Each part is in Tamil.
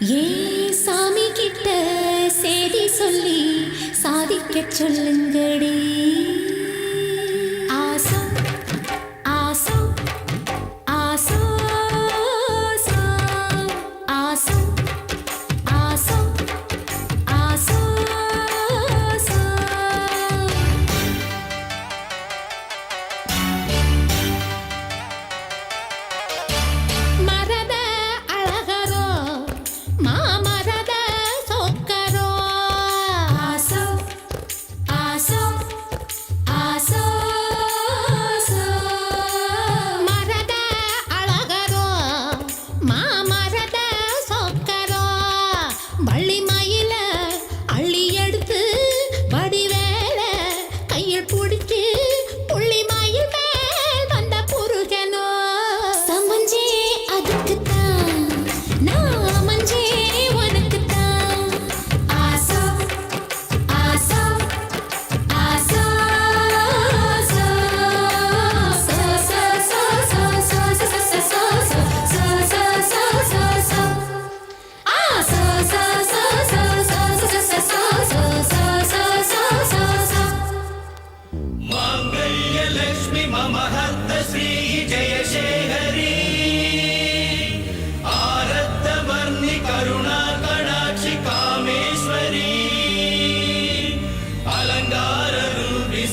ஏன் சாமி கிட்ட செய்தி சொல்லி சாதிக்க சொல்லுங்கடே. குடிக்கே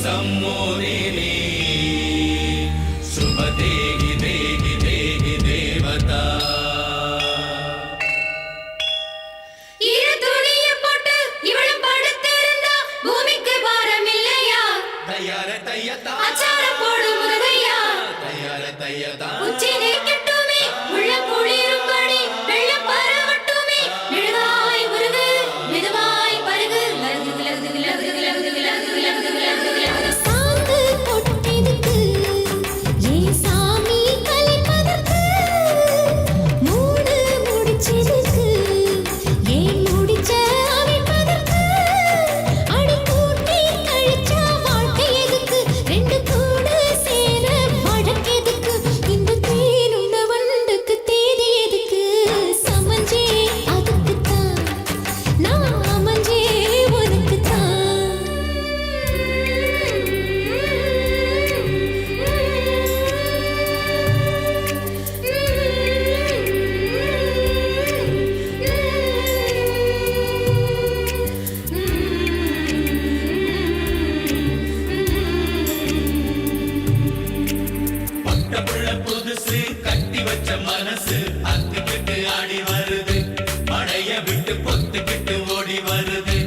सम्मोदिनी शुभदेहि देहि देहि देवता தயார தையதா தயார தையதா முழ புதுசு கட்டி வச்ச மனசு. அத்துக்கிட்டு ஆடி வருது. மடைய விட்டு பொத்துக்கிட்டு ஓடி வருது.